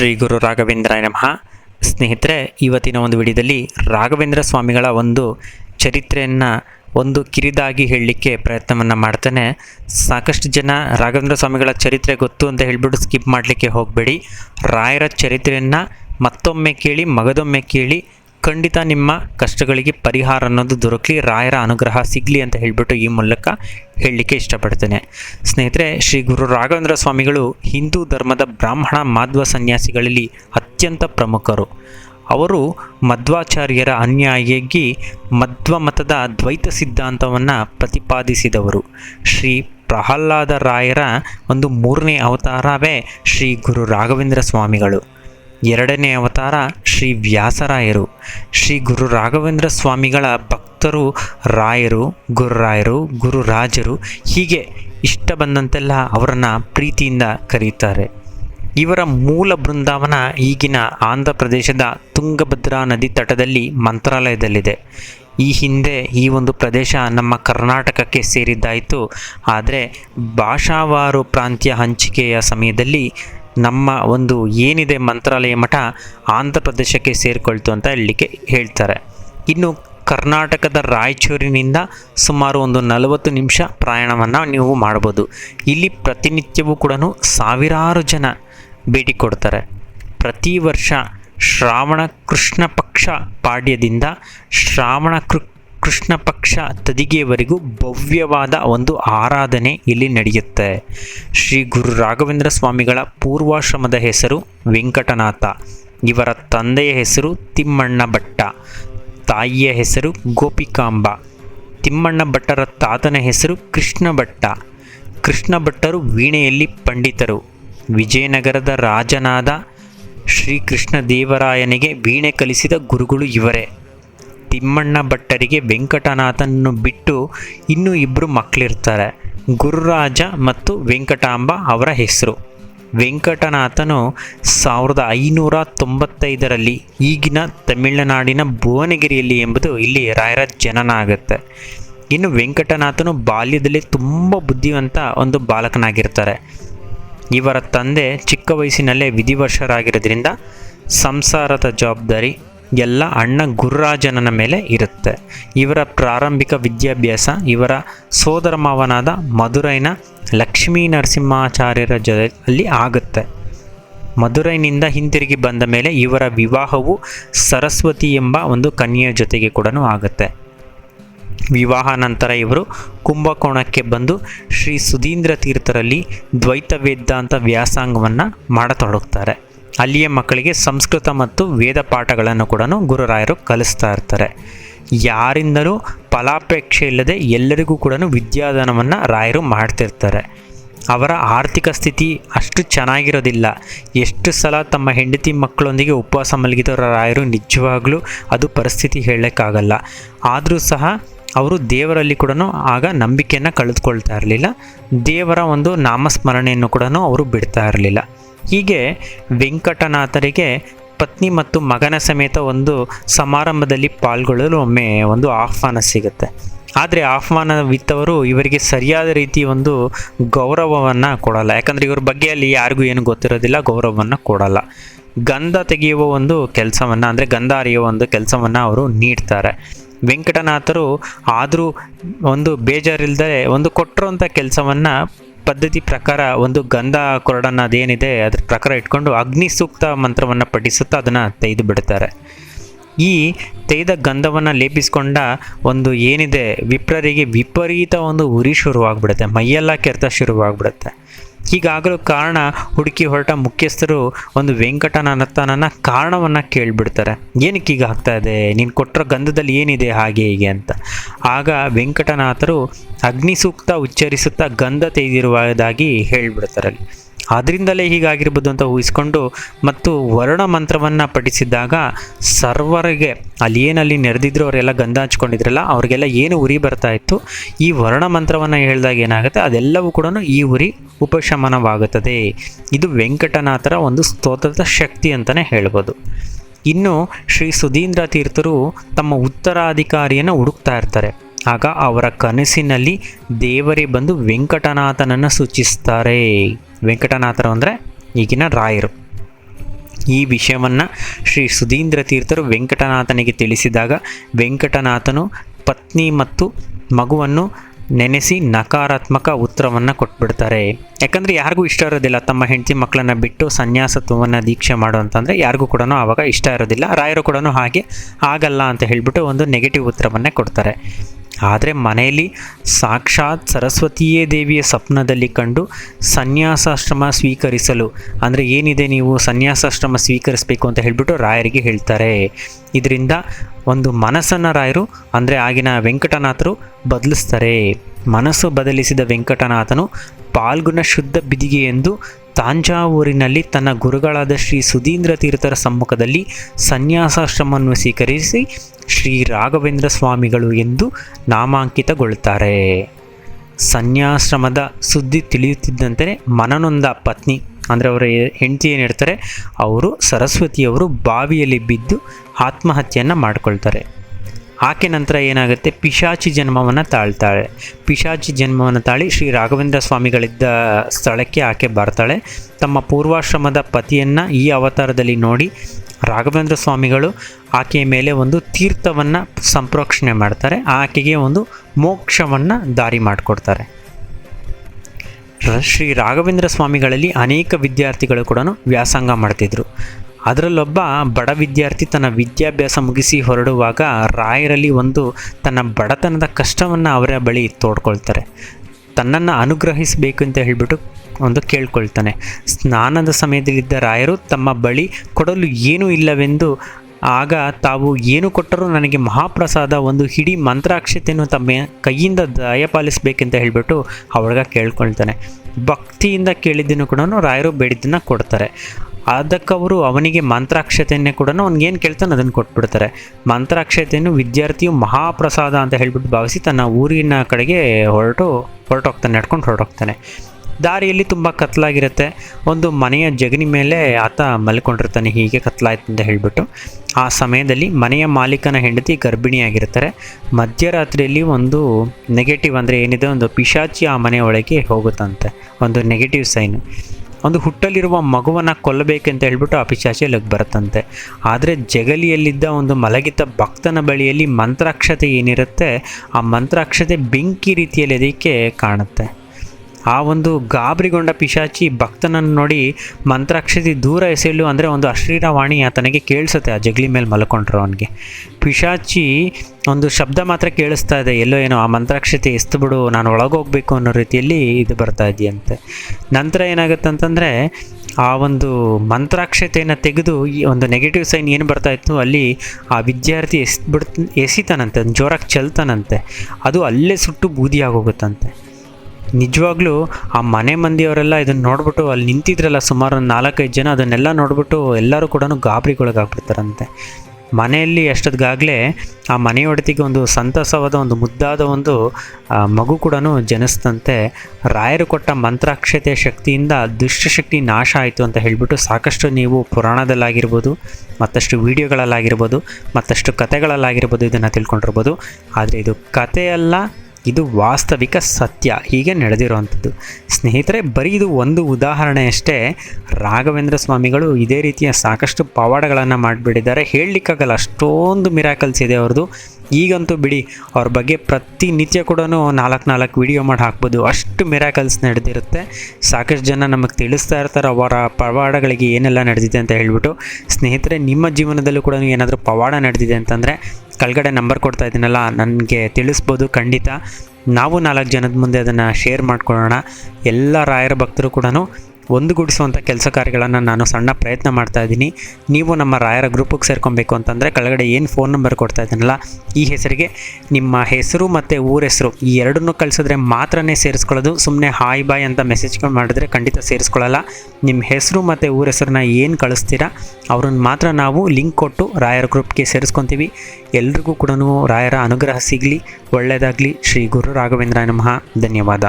ಶ್ರೀ ಗುರು ರಾಘವೇಂದ್ರ ನಮಃ. ಸ್ನೇಹಿತರೆ, ಇವತ್ತಿನ ಒಂದು ವಿಡಿಯೋದಲ್ಲಿ ರಾಘವೇಂದ್ರ ಸ್ವಾಮಿಗಳ ಒಂದು ಚರಿತ್ರೆಯನ್ನು ಒಂದು ಕಿರಿದಾಗಿ ಹೇಳಲಿಕ್ಕೆ ಪ್ರಯತ್ನವನ್ನು ಮಾಡ್ತಾನೆ. ಸಾಕಷ್ಟು ಜನ ರಾಘವೇಂದ್ರ ಸ್ವಾಮಿಗಳ ಚರಿತ್ರೆ ಗೊತ್ತು ಅಂತ ಹೇಳಿಬಿಟ್ಟು ಸ್ಕಿಪ್ ಮಾಡಲಿಕ್ಕೆ ಹೋಗಬೇಡಿ. ರಾಯರ ಚರಿತ್ರೆಯನ್ನು ಮತ್ತೊಮ್ಮೆ ಕೇಳಿ, ಮಗದೊಮ್ಮೆ ಕೇಳಿ ಖಂಡಿತ ನಿಮ್ಮ ಕಷ್ಟಗಳಿಗೆ ಪರಿಹಾರ ಅನ್ನೋದು ದೊರಕಲಿ, ರಾಯರ ಅನುಗ್ರಹ ಸಿಗಲಿ ಅಂತ ಹೇಳಿಬಿಟ್ಟು ಈ ಮೂಲಕ ಹೇಳಲಿಕ್ಕೆ ಇಷ್ಟಪಡ್ತೇನೆ. ಸ್ನೇಹಿತರೆ, ಶ್ರೀ ಗುರು ರಾಘವೇಂದ್ರ ಸ್ವಾಮಿಗಳು ಹಿಂದೂ ಧರ್ಮದ ಬ್ರಾಹ್ಮಣ ಮಾಧ್ವ ಸನ್ಯಾಸಿಗಳಲ್ಲಿ ಅತ್ಯಂತ ಪ್ರಮುಖರು. ಅವರು ಮಧ್ವಾಚಾರ್ಯರ ಅನ್ಯಾಯಿಯಾಗಿ ಮಧ್ವ ಮತದ ದ್ವೈತ ಸಿದ್ಧಾಂತವನ್ನು ಪ್ರತಿಪಾದಿಸಿದವರು. ಶ್ರೀ ಪ್ರಹ್ಲಾದ ರಾಯರ ಒಂದು ಮೂರನೇ ಅವತಾರವೇ ಶ್ರೀ ಗುರು ರಾಘವೇಂದ್ರ ಸ್ವಾಮಿಗಳು. ಎರಡನೇ ಅವತಾರ ಶ್ರೀ ವ್ಯಾಸರಾಯರು. ಶ್ರೀ ಗುರು ರಾಘವೇಂದ್ರ ಸ್ವಾಮಿಗಳ ಭಕ್ತರು, ರಾಯರು, ಗುರುರಾಯರು, ಗುರುರಾಜರು ಹೀಗೆ ಇಷ್ಟ ಬಂದಂತೆಲ್ಲ ಅವರನ್ನು ಪ್ರೀತಿಯಿಂದ ಕರೀತಾರೆ ಇವರ ಮೂಲ ಬೃಂದಾವನ ಈಗಿನ ಆಂಧ್ರ ಪ್ರದೇಶದ ತುಂಗಭದ್ರಾ ನದಿ ತಟದಲ್ಲಿ ಮಂತ್ರಾಲಯದಲ್ಲಿದೆ. ಈ ಹಿಂದೆ ಈ ಒಂದು ಪ್ರದೇಶ ನಮ್ಮ ಕರ್ನಾಟಕಕ್ಕೆ ಸೇರಿದ್ದಾಯಿತು. ಆದರೆ ಭಾಷಾವಾರು ಪ್ರಾಂತ್ಯ ಹಂಚಿಕೆಯ ಸಮಯದಲ್ಲಿ ನಮ್ಮ ಒಂದು ಏನಿದೆ ಮಂತ್ರಾಲಯ ಮಠ ಆಂಧ್ರ ಪ್ರದೇಶಕ್ಕೆ ಸೇರಿಕೊಳ್ತು ಅಂತ ಹೇಳಲಿಕ್ಕೆ ಹೇಳ್ತಾರೆ. ಇನ್ನು ಕರ್ನಾಟಕದ ರಾಯಚೂರಿನಿಂದ ಸುಮಾರು ಒಂದು ನಲವತ್ತು ನಿಮಿಷ ಪ್ರಯಾಣವನ್ನು ನೀವು ಮಾಡ್ಬೋದು. ಇಲ್ಲಿ ಪ್ರತಿನಿತ್ಯವೂ ಕೂಡ ಸಾವಿರಾರು ಜನ ಭೇಟಿ ಕೊಡ್ತಾರೆ. ಪ್ರತಿ ವರ್ಷ ಶ್ರಾವಣ ಕೃಷ್ಣ ಪಕ್ಷ ಪಾಡ್ಯದಿಂದ ಶ್ರಾವಣ ಕೃ ಕೃಷ್ಣ ಪಕ್ಷ ತದಿಗೆಯವರೆಗೂ ಭವ್ಯವಾದ ಒಂದು ಆರಾಧನೆ ಇಲ್ಲಿ ನಡೆಯುತ್ತೆ. ಶ್ರೀ ಗುರು ರಾಘವೇಂದ್ರ ಸ್ವಾಮಿಗಳ ಪೂರ್ವಾಶ್ರಮದ ಹೆಸರು ವೆಂಕಟನಾಥ. ಇವರ ತಂದೆಯ ಹೆಸರು ತಿಮ್ಮಣ್ಣ ಭಟ್ಟ. ತಾಯಿಯ ಹೆಸರು ಗೋಪಿಕಾಂಬ. ತಿಮ್ಮಣ್ಣ ಭಟ್ಟರ ತಾತನ ಹೆಸರು ಕೃಷ್ಣ ಭಟ್ಟ. ಕೃಷ್ಣ ಭಟ್ಟರು ವೀಣೆಯಲ್ಲಿ ಪಂಡಿತರು. ವಿಜಯನಗರದ ರಾಜನಾದ ಶ್ರೀಕೃಷ್ಣ ದೇವರಾಯನಿಗೆ ವೀಣೆ ಕಲಿಸಿದ ಗುರುಗಳು ಇವರೇ. ತಿಮ್ಮಣ್ಣ ಭಟ್ಟರಿಗೆ ವೆಂಕಟನಾಥನನ್ನು ಬಿಟ್ಟು ಇನ್ನೂ ಇಬ್ಬರು ಮಕ್ಕಳಿರ್ತಾರೆ ಗುರುರಾಜ ಮತ್ತು ವೆಂಕಟಾಂಬ ಅವರ ಹೆಸರು. ವೆಂಕಟನಾಥನು ಸಾವಿರದ ಐನೂರ ತೊಂಬತ್ತೈದರಲ್ಲಿ ಈಗಿನ ತಮಿಳುನಾಡಿನ ಭುವನಗಿರಿಯಲ್ಲಿ ಎಂಬುದು ಇಲ್ಲಿ ರಾಯರ ಜನನ ಆಗುತ್ತೆ ಇನ್ನು ವೆಂಕಟನಾಥನು ಬಾಲ್ಯದಲ್ಲಿ ತುಂಬ ಬುದ್ಧಿವಂತ ಒಂದು ಬಾಲಕನಾಗಿರ್ತಾರೆ. ಇವರ ತಂದೆ ಚಿಕ್ಕ ವಯಸ್ಸಿನಲ್ಲೇ ವಿಧಿವರ್ಷರಾಗಿರೋದ್ರಿಂದ ಸಂಸಾರದ ಜವಾಬ್ದಾರಿ ಎಲ್ಲ ಅಣ್ಣ ಗುರುರಾಜನ ಮೇಲೆ ಇರುತ್ತೆ. ಇವರ ಪ್ರಾರಂಭಿಕ ವಿದ್ಯಾಭ್ಯಾಸ ಇವರ ಸೋದರ ಮಾವನಾದ ಮಧುರೈನ ಲಕ್ಷ್ಮೀ ನರಸಿಂಹಾಚಾರ್ಯರ ಜೊತೆಯಲ್ಲಿ ಆಗುತ್ತೆ. ಮಧುರೈನಿಂದ ಹಿಂತಿರುಗಿ ಬಂದ ಮೇಲೆ ಇವರ ವಿವಾಹವು ಸರಸ್ವತಿ ಎಂಬ ಒಂದು ಕನ್ಯೆಯ ಜೊತೆಗೆ ಕೂಡ ಆಗುತ್ತೆ. ವಿವಾಹ ನಂತರ ಇವರು ಕುಂಭಕೋಣಕ್ಕೆ ಬಂದು ಶ್ರೀ ಸುಧೀಂದ್ರ ತೀರ್ಥರಲ್ಲಿ ದ್ವೈತ ವೇದಾಂತ ವ್ಯಾಸಂಗವನ್ನು ಮಾಡತೊಡಗ್ತಾರೆ ಅಲ್ಲಿಯ ಮಕ್ಕಳಿಗೆ ಸಂಸ್ಕೃತ ಮತ್ತು ವೇದ ಪಾಠಗಳನ್ನು ಕೂಡ ಗುರುರಾಯರು ಕಲಿಸ್ತಾ ಇರ್ತಾರೆ. ಯಾರಿಂದಲೂ ಫಲಾಪೇಕ್ಷೆ ಇಲ್ಲದೆ ಎಲ್ಲರಿಗೂ ಕೂಡ ವಿದ್ಯಾದಾನವನ್ನು ರಾಯರು ಮಾಡ್ತಿರ್ತಾರೆ. ಅವರ ಆರ್ಥಿಕ ಸ್ಥಿತಿ ಅಷ್ಟು ಚೆನ್ನಾಗಿರೋದಿಲ್ಲ. ಎಷ್ಟು ಸಲ ತಮ್ಮ ಹೆಂಡತಿ ಮಕ್ಕಳೊಂದಿಗೆ ಉಪವಾಸ ಮಲಗಿದವರ ರಾಯರು ನಿಜವಾಗ್ಲೂ ಅದು ಪರಿಸ್ಥಿತಿ ಹೇಳೋಕ್ಕಾಗಲ್ಲ. ಆದರೂ ಸಹ ಅವರು ದೇವರಲ್ಲಿ ಕೂಡ ಆಗ ನಂಬಿಕೆಯನ್ನು ಕಳೆದುಕೊಳ್ತಾ ಇರಲಿಲ್ಲ. ದೇವರ ಒಂದು ನಾಮಸ್ಮರಣೆಯನ್ನು ಕೂಡ ಅವರು ಬಿಡ್ತಾ ಇರಲಿಲ್ಲ. ಹೀಗೆ ವೆಂಕಟನಾಥರಿಗೆ ಪತ್ನಿ ಮತ್ತು ಮಗನ ಸಮೇತ ಒಂದು ಸಮಾರಂಭದಲ್ಲಿ ಪಾಲ್ಗೊಳ್ಳಲು ಒಮ್ಮೆ ಒಂದು ಆಹ್ವಾನ ಸಿಗುತ್ತೆ. ಆದರೆ ಆಹ್ವಾನವಿತ್ತವರು ಇವರಿಗೆ ಸರಿಯಾದ ರೀತಿ ಒಂದು ಗೌರವವನ್ನು ಕೊಡಲ್ಲ. ಯಾಕಂದರೆ ಇವ್ರ ಬಗ್ಗೆ ಅಲ್ಲಿ ಯಾರಿಗೂ ಏನು ಗೊತ್ತಿರೋದಿಲ್ಲ, ಗೌರವವನ್ನು ಕೊಡಲ್ಲ. ಗಂಧ ತೆಗೆಯುವ ಒಂದು ಕೆಲಸವನ್ನು, ಅಂದರೆ ಗಂಧ ಅರಿಯುವ ಒಂದು ಕೆಲಸವನ್ನು ಅವರು ನೀಡ್ತಾರೆ. ವೆಂಕಟನಾಥರು ಆದರೂ ಒಂದು ಬೇಜಾರಿಲ್ಲದೆ ಒಂದು ಕೊಟ್ಟಿರೋಂಥ ಕೆಲಸವನ್ನು ಪದ್ಧತಿ ಪ್ರಕಾರ ಒಂದು ಗಂಧ ಕೊರಡನ್ನು ಅದೇನಿದೆ ಅದ್ರ ಪ್ರಕಾರ ಇಟ್ಕೊಂಡು ಅಗ್ನಿ ಸೂಕ್ತ ಮಂತ್ರವನ್ನು ಪಠಿಸುತ್ತಾ ಅದನ್ನು ತೆಗೆದು ಬಿಡ್ತಾರೆ. ಈ ತೆಗೆದ ಗಂಧವನ್ನು ಲೇಪಿಸಿಕೊಂಡ ಒಂದು ಏನಿದೆ ವಿಪ್ರರಿಗೆ ವಿಪರೀತ ಒಂದು ಉರಿ ಶುರುವಾಗ್ಬಿಡುತ್ತೆ. ಮೈಯೆಲ್ಲ ಕೆರೆತ ಶುರುವಾಗ್ಬಿಡುತ್ತೆ. ಹೀಗಾಗಲು ಕಾರಣ ಹುಡುಕಿ ಹೊರಟ ಮುಖ್ಯಸ್ಥರು ಒಂದು ವೆಂಕಟನಾಥನನ್ನ ಕಾರಣವನ್ನು ಕೇಳಿಬಿಡ್ತಾರೆ. ಏನಕ್ಕೆ ಈಗ ಆಗ್ತಾ ಇದೆ? ನೀನು ಕೊಟ್ಟಿರೋ ಗಂಧದಲ್ಲಿ ಏನಿದೆ ಹಾಗೆ ಹೀಗೆ ಅಂತ. ಆಗ ವೆಂಕಟನಾಥರು ಅಗ್ನಿ ಸೂಕ್ತ ಉಚ್ಚರಿಸುತ್ತಾ ಗಂಧ ತೆಗೆದಿರುವುದಾಗಿ ಹೇಳಿಬಿಡ್ತಾರೆ ಅಲ್ಲಿ ಅದರಿಂದಲೇ ಹೀಗಾಗಿರ್ಬೋದು ಅಂತ ಊಹಿಸ್ಕೊಂಡು ಮತ್ತು ವರ್ಣ ಮಂತ್ರವನ್ನು ಪಠಿಸಿದಾಗ ಸರ್ವರಿಗೆ ಅಲ್ಲಿ ಏನಲ್ಲಿ ನೆರೆದಿದ್ರು ಅವರೆಲ್ಲ ಗಂಧ ಹಚ್ಕೊಂಡಿದ್ರಲ್ಲ, ಅವ್ರಿಗೆಲ್ಲ ಏನು ಉರಿ ಬರ್ತಾ ಇತ್ತು? ಈ ವರ್ಣ ಮಂತ್ರವನ್ನು ಹೇಳಿದಾಗ ಏನಾಗುತ್ತೆ? ಅದೆಲ್ಲವೂ ಕೂಡ ಈ ಉರಿ ಉಪಶಮನವಾಗುತ್ತದೆ. ಇದು ವೆಂಕಟನಾಥರ ಒಂದು ಸ್ತೋತ್ರದ ಶಕ್ತಿ ಅಂತಲೇ ಹೇಳ್ಬೋದು. ಇನ್ನು ಶ್ರೀ ಸುಧೀಂದ್ರ ತೀರ್ಥರು ತಮ್ಮ ಉತ್ತರಾಧಿಕಾರಿಯನ್ನು ಹುಡುಕ್ತಾ ಇರ್ತಾರೆ. ಆಗ ಅವರ ಕನಸಿನಲ್ಲಿ ದೇವರೇ ಬಂದು ವೆಂಕಟನಾಥನನ್ನು ಸೂಚಿಸ್ತಾರೆ. ವೆಂಕಟನಾಥರು ಅಂದರೆ ಈಗಿನ ರಾಯರು. ಈ ವಿಷಯವನ್ನು ಶ್ರೀ ಸುಧೀಂದ್ರ ತೀರ್ಥರು ವೆಂಕಟನಾಥನಿಗೆ ತಿಳಿಸಿದಾಗ ವೆಂಕಟನಾಥನು ಪತ್ನಿ ಮತ್ತು ಮಗುವನ್ನು ನೆನೆಸಿ ನಕಾರಾತ್ಮಕ ಉತ್ತರವನ್ನು ಕೊಟ್ಬಿಡ್ತಾರೆ. ಯಾಕಂದರೆ ಯಾರಿಗೂ ಇಷ್ಟ ಇರೋದಿಲ್ಲ ತಮ್ಮ ಹೆಂಡತಿ ಮಕ್ಕಳನ್ನು ಬಿಟ್ಟು ಸನ್ಯಾಸತ್ವವನ್ನು ದೀಕ್ಷೆ ಮಾಡು ಅಂತಂದರೆ ಯಾರಿಗೂ ಕೂಡ ಆವಾಗ ಇಷ್ಟ ಇರೋದಿಲ್ಲ. ರಾಯರು ಕೂಡ ಹಾಗೆ ಆಗಲ್ಲ ಅಂತ ಹೇಳಿಬಿಟ್ಟು ಒಂದು ನೆಗೆಟಿವ್ ಉತ್ತರವನ್ನೇ ಕೊಡ್ತಾರೆ. ಆದರೆ ಮನೆಯಲ್ಲಿ ಸಾಕ್ಷಾತ್ ಸರಸ್ವತಿಯೇ ದೇವಿಯ ಸ್ವಪ್ನದಲ್ಲಿ ಕಂಡು ಸನ್ಯಾಸಾಶ್ರಮ ಸ್ವೀಕರಿಸಲು. ಅಂದರೆ ಏನಿದೆ ನೀವು ಸನ್ಯಾಸಾಶ್ರಮ ಸ್ವೀಕರಿಸಬೇಕು ಅಂತ ಹೇಳಿಬಿಟ್ಟು ರಾಯರಿಗೆ ಹೇಳ್ತಾರೆ. ಇದರಿಂದ ಒಂದು ಮನಸ್ಸನ್ನು ರಾಯರು, ಅಂದರೆ ಆಗಿನ ವೆಂಕಟನಾಥರು ಬದಲಿಸ್ತಾರೆ. ಮನಸ್ಸು ಬದಲಿಸಿದ ವೆಂಕಟನಾಥನು ಪಾಲ್ಗುಣ ಶುದ್ಧ ಬಿದಿಗೆ ಎಂದು ತಾಂಜಾವೂರಿನಲ್ಲಿ ತನ್ನ ಗುರುಗಳಾದ ಶ್ರೀ ಸುಧೀಂದ್ರ ತೀರ್ಥರ ಸಮ್ಮುಖದಲ್ಲಿ ಸನ್ಯಾಸಾಶ್ರಮವನ್ನು ಸ್ವೀಕರಿಸಿ ಶ್ರೀ ರಾಘವೇಂದ್ರ ಸ್ವಾಮಿಗಳು ಎಂದು ನಾಮಾಂಕಿತಗೊಳ್ಳುತ್ತಾರೆ. ಸನ್ಯಾಶ್ರಮದ ಸುದ್ದಿ ತಿಳಿಯುತ್ತಿದ್ದಂತೆ ಮನನೊಂದ ಪತ್ನಿ, ಅಂದರೆ ಅವರ ಹೆಂಡತಿ ಏನು ಹೇಳ್ತಾರೆ, ಅವರು ಸರಸ್ವತಿಯವರು ಬಾವಿಯಲ್ಲಿ ಬಿದ್ದು ಆತ್ಮಹತ್ಯೆಯನ್ನು ಮಾಡ್ಕೊಳ್ತಾರೆ. ಆಕೆ ನಂತರ ಏನಾಗುತ್ತೆ? ಪಿಶಾಚಿ ಜನ್ಮವನ್ನು ತಾಳ್ತಾಳೆ. ಪಿಶಾಚಿ ಜನ್ಮವನ್ನು ತಾಳಿ ಶ್ರೀ ರಾಘವೇಂದ್ರ ಸ್ವಾಮಿಗಳಿದ್ದ ಸ್ಥಳಕ್ಕೆ ಆಕೆ ಬರ್ತಾಳೆ. ತಮ್ಮ ಪೂರ್ವಾಶ್ರಮದ ಪತಿಯನ್ನು ಈ ಅವತಾರದಲ್ಲಿ ನೋಡಿ ರಾಘವೇಂದ್ರ ಸ್ವಾಮಿಗಳು ಆಕೆಯ ಮೇಲೆ ಒಂದು ತೀರ್ಥವನ್ನು ಸಂಪ್ರೋಕ್ಷಣೆ ಮಾಡ್ತಾರೆ. ಆಕೆಗೆ ಒಂದು ಮೋಕ್ಷವನ್ನು ದಾರಿ ಮಾಡಿಕೊಡ್ತಾರೆ. ಶ್ರೀ ರಾಘವೇಂದ್ರ ಸ್ವಾಮಿಗಳಲ್ಲಿ ಅನೇಕ ವಿದ್ಯಾರ್ಥಿಗಳು ಕೂಡ ವ್ಯಾಸಂಗ ಮಾಡ್ತಿದ್ರು. ಅದರಲ್ಲೊಬ್ಬ ಬಡ ವಿದ್ಯಾರ್ಥಿ ತನ್ನ ವಿದ್ಯಾಭ್ಯಾಸ ಮುಗಿಸಿ ಹೊರಡುವಾಗ ರಾಯರಲ್ಲಿ ಒಂದು ತನ್ನ ಬಡತನದ ಕಷ್ಟವನ್ನು ಅವರ ಬಳಿ ತೋಡ್ಕೊಳ್ತಾರೆ. ತನ್ನನ್ನು ಅನುಗ್ರಹಿಸಬೇಕು ಅಂತ ಹೇಳಿಬಿಟ್ಟು ಒಂದು ಕೇಳ್ಕೊಳ್ತಾನೆ. ಸ್ನಾನದ ಸಮಯದಲ್ಲಿದ್ದ ರಾಯರು ತಮ್ಮ ಬಳಿ ಕೊಡಲು ಏನೂ ಇಲ್ಲವೆಂದು ಆಗ ತಾವು ಏನು ಕೊಟ್ಟರೂ ನನಗೆ ಮಹಾಪ್ರಸಾದ, ಒಂದು ಹಿಡಿ ಮಂತ್ರಾಕ್ಷತೆಯನ್ನು ತಮ್ಮ ಕೈಯಿಂದ ದಯಪಾಲಿಸಬೇಕಂತ ಹೇಳಿಬಿಟ್ಟು ಅವಳಗ ಕೇಳ್ಕೊಳ್ತಾನೆ. ಭಕ್ತಿಯಿಂದ ಕೇಳಿದ್ದನ್ನು ಕೂಡ ರಾಯರು ಬೇಡಿದ್ದನ್ನು ಕೊಡ್ತಾರೆ. ಅದಕ್ಕವರು ಅವನಿಗೆ ಮಂತ್ರಾಕ್ಷತೆಯನ್ನೇ ಕೂಡ ಅವ್ನಿಗೆ ಏನು ಕೇಳ್ತಾನೆ ಅದನ್ನು ಕೊಟ್ಬಿಡ್ತಾರೆ. ಮಂತ್ರಾಕ್ಷತೆಯನ್ನು ವಿದ್ಯಾರ್ಥಿಯು ಮಹಾಪ್ರಸಾದ ಅಂತ ಹೇಳಿಬಿಟ್ಟು ಭಾವಿಸಿ ತನ್ನ ಊರಿನ ಕಡೆಗೆ ಹೊರಟು ಹೊರಟೋಗ್ತಾನೆ, ನಡ್ಕೊಂಡು ಹೊರಟೋಗ್ತಾನೆ. ದಾರಿಯಲ್ಲಿ ತುಂಬ ಕತ್ಲಾಗಿರುತ್ತೆ. ಒಂದು ಮನೆಯ ಜಗನಿ ಮೇಲೆ ಆತ ಮಲ್ಕೊಂಡಿರ್ತಾನೆ, ಹೀಗೆ ಕತ್ಲಾಯ್ತು ಅಂತ ಹೇಳಿಬಿಟ್ಟು. ಆ ಸಮಯದಲ್ಲಿ ಮನೆಯ ಮಾಲೀಕನ ಹೆಂಡತಿ ಗರ್ಭಿಣಿಯಾಗಿರ್ತಾರೆ. ಮಧ್ಯರಾತ್ರಿಯಲ್ಲಿ ಒಂದು ನೆಗೆಟಿವ್ ಅಂದರೆ ಏನಿದೆ, ಒಂದು ಪಿಶಾಚಿ ಆ ಮನೆಯ ಒಳಗೆ ಹೋಗುತ್ತಂತೆ. ಒಂದು ನೆಗೆಟಿವ್ ಸೈನ್ ಒಂದು ಹುಟ್ಟಲಿರುವ ಮಗುವನ್ನು ಕೊಲ್ಲಬೇಕಂತ ಹೇಳ್ಬಿಟ್ಟು ಆ ಪಿಶಾಚಿ ಅಲ್ಲಿಗೆ ಬರುತ್ತಂತೆ. ಆದರೆ ಜಗಲಿಯಲ್ಲಿದ್ದ ಒಂದು ಮಲಗಿದ್ದ ಭಕ್ತನ ಬಳಿಯಲ್ಲಿ ಮಂತ್ರಾಕ್ಷತೆ ಏನಿರುತ್ತೆ? ಆ ಮಂತ್ರಾಕ್ಷತೆ ಬೆಂಕಿ ರೀತಿಯಲ್ಲಿ ಅದಕ್ಕೆ ಕಾಣುತ್ತೆ. ಆ ಒಂದು ಗಾಬರಿಗೊಂಡ ಪಿಶಾಚಿ ಭಕ್ತನನ್ನು ನೋಡಿ ಮಂತ್ರಾಕ್ಷತೆ ದೂರ ಎಸೆಯಲು ಅಂದರೆ ಒಂದು ಅಶ್ಲೀಲವಾಣಿ ಆತನಿಗೆ ಕೇಳಿಸುತ್ತೆ, ಆ ಜಗಲಿ ಮೇಲೆ ಮಲ್ಕೊಂಡ್ರು ಅವನಿಗೆ. ಪಿಶಾಚಿ ಒಂದು ಶಬ್ದ ಮಾತ್ರ ಕೇಳಿಸ್ತಾ ಇದೆ, ಎಲ್ಲೋ ಏನೋ, ಆ ಮಂತ್ರಾಕ್ಷತೆ ಎಸ್ತು ಬಿಡು, ನಾನು ಒಳಗೋಗ್ಬೇಕು ಅನ್ನೋ ರೀತಿಯಲ್ಲಿ ಇದು ಬರ್ತಾ ಇದೆಯಂತೆ. ನಂತರ ಏನಾಗುತ್ತೆ ಅಂತಂದರೆ ಆ ಒಂದು ಮಂತ್ರಾಕ್ಷತೆಯನ್ನು ತೆಗೆದು ಈ ಒಂದು ನೆಗೆಟಿವ್ ಸೈನ್ ಏನು ಬರ್ತಾ ಇತ್ತು, ಅಲ್ಲಿ ಆ ವಿದ್ಯಾರ್ಥಿ ಎಸ್ಬಿಡ್ ಎಸಿತಾನಂತೆ, ಜೋರಾಗಿ ಚೆಲ್ತಾನಂತೆ. ಅದು ಅಲ್ಲೇ ಸುಟ್ಟು ಬೂದಿ ಆಗೋಗುತ್ತಂತೆ ನಿಜವಾಗ್ಲೂ ಆ ಮನೆ ಮಂದಿಯವರೆಲ್ಲ ಇದನ್ನು ನೋಡ್ಬಿಟ್ಟು ಅಲ್ಲಿ ನಿಂತಿದ್ರಲ್ಲ ಸುಮಾರು ನಾಲ್ಕೈದು ಜನ, ಅದನ್ನೆಲ್ಲ ನೋಡ್ಬಿಟ್ಟು ಎಲ್ಲರೂ ಕೂಡ ಗಾಬರಿಗೊಳಗಾಗ್ಬಿಡ್ತಾರಂತೆ. ಮನೆಯಲ್ಲಿ ಅಷ್ಟೊತ್ತಿಗಾಗಲೇ ಆ ಮನೆಯೊಡತಿಗೆ ಒಂದು ಸಂತಸವಾದ, ಒಂದು ಮುದ್ದಾದ ಒಂದು ಮಗು ಕೂಡ ಜನಿಸ್ತಂತೆ ರಾಯರು ಕೊಟ್ಟ ಮಂತ್ರಾಕ್ಷತೆಯ ಶಕ್ತಿಯಿಂದ ದುಷ್ಟಶಕ್ತಿ ನಾಶ ಆಯಿತು ಅಂತ ಹೇಳಿಬಿಟ್ಟು ಸಾಕಷ್ಟು ನೀವು ಪುರಾಣದಲ್ಲಾಗಿರ್ಬೋದು, ಮತ್ತಷ್ಟು ವಿಡಿಯೋಗಳಲ್ಲಾಗಿರ್ಬೋದು, ಮತ್ತಷ್ಟು ಕತೆಗಳಲ್ಲಾಗಿರ್ಬೋದು ಇದನ್ನು ತಿಳ್ಕೊಂಡಿರ್ಬೋದು. ಆದರೆ ಇದು ಕಥೆಯಲ್ಲ ಇದು ವಾಸ್ತವಿಕ ಸತ್ಯ, ಹೀಗೆ ನಡೆದಿರುವಂಥದ್ದು. ಸ್ನೇಹಿತರೆ, ಬರೀ ಇದು ಒಂದು ಉದಾಹರಣೆಯಷ್ಟೇ. ರಾಘವೇಂದ್ರ ಸ್ವಾಮಿಗಳು ಇದೇ ರೀತಿಯ ಸಾಕಷ್ಟು ಪವಾಡಗಳನ್ನು ಮಾಡಿಬಿಟ್ಟಿದ್ದಾರೆ. ಹೇಳಲಿಕ್ಕಾಗಲ್ಲ, ಅಷ್ಟೊಂದು ಮಿರಾಕಲ್ಸ್ ಇದೆ ಅವ್ರದ್ದು. ಈಗಂತೂ ಬಿಡಿ, ಅವ್ರ ಬಗ್ಗೆ ಪ್ರತಿನಿತ್ಯ ಕೂಡ ನಾಲ್ಕು ನಾಲ್ಕು ವಿಡಿಯೋ ಮಾಡಿ ಹಾಕ್ಬೋದು. ಅಷ್ಟು ಮಿರಾಕಲ್ಸ್ ನಡೆದಿರುತ್ತೆ. ಸಾಕಷ್ಟು ಜನ ನಮಗೆ ತಿಳಿಸ್ತಾ ಇರ್ತಾರೆ, ಅವರ ಪವಾಡಗಳಿಗೆ ಏನೆಲ್ಲ ನಡೆದಿದೆ ಅಂತ ಹೇಳ್ಬಿಟ್ಟು. ಸ್ನೇಹಿತರೆ, ನಿಮ್ಮ ಜೀವನದಲ್ಲೂ ಕೂಡ ಏನಾದರೂ ಪವಾಡ ನಡೆದಿದೆ ಅಂತಂದರೆ ಕೆಳಗಡೆ ನಂಬರ್ ಕೊಡ್ತಾ ಇದ್ದೀನಲ್ಲ, ನನಗೆ ತಿಳಿಸ್ಬೋದು ಖಂಡಿತ. ನಾವು ನಾಲ್ಕು ಜನದ ಮುಂದೆ ಅದನ್ನು ಶೇರ್ ಮಾಡ್ಕೊಳ್ಳೋಣ. ಎಲ್ಲ ರಾಯರ ಭಕ್ತರು ಕೂಡ ಒಂದುಗೂಡಿಸುವಂಥ ಕೆಲಸ ಕಾರ್ಯಗಳನ್ನು ನಾನು ಸಣ್ಣ ಪ್ರಯತ್ನ ಮಾಡ್ತಾ ಇದ್ದೀನಿ. ನೀವು ನಮ್ಮ ರಾಯರ ಗ್ರೂಪಿಗೆ ಸೇರ್ಕೊಬೇಕು ಅಂತಂದರೆ ಕೆಳಗಡೆ ಏನು ಫೋನ್ ನಂಬರ್ ಕೊಡ್ತಾ ಇದ್ದೀನಲ್ಲ, ಈ ಹೆಸರಿಗೆ ನಿಮ್ಮ ಹೆಸರು ಮತ್ತು ಊರ ಹೆಸರು, ಈ ಎರಡನ್ನೂ ಕಳಿಸಿದ್ರೆ ಮಾತ್ರನೇ ಸೇರಿಸ್ಕೊಳ್ಳೋದು. ಸುಮ್ಮನೆ ಹಾಯ್ ಬಾಯ್ ಅಂತ ಮೆಸೇಜ್ಗಳು ಮಾಡಿದ್ರೆ ಖಂಡಿತ ಸೇರಿಸ್ಕೊಳ್ಳಲ್ಲ. ನಿಮ್ಮ ಹೆಸರು ಮತ್ತು ಊರ ಹೆಸರನ್ನ ಏನು ಕಳಿಸ್ತೀರಾ, ಅವ್ರನ್ನ ಮಾತ್ರ ನಾವು ಲಿಂಕ್ ಕೊಟ್ಟು ರಾಯರ ಗ್ರೂಪ್ಗೆ ಸೇರಿಸ್ಕೊತೀವಿ. ಎಲ್ರಿಗೂ ಕೂಡ ರಾಯರ ಅನುಗ್ರಹ ಸಿಗಲಿ. ಒಳ್ಳೆಯದಾಗಲಿ ಶ್ರೀ ಗುರು ರಾಘವೇಂದ್ರ ನಮಃ. ಧನ್ಯವಾದ.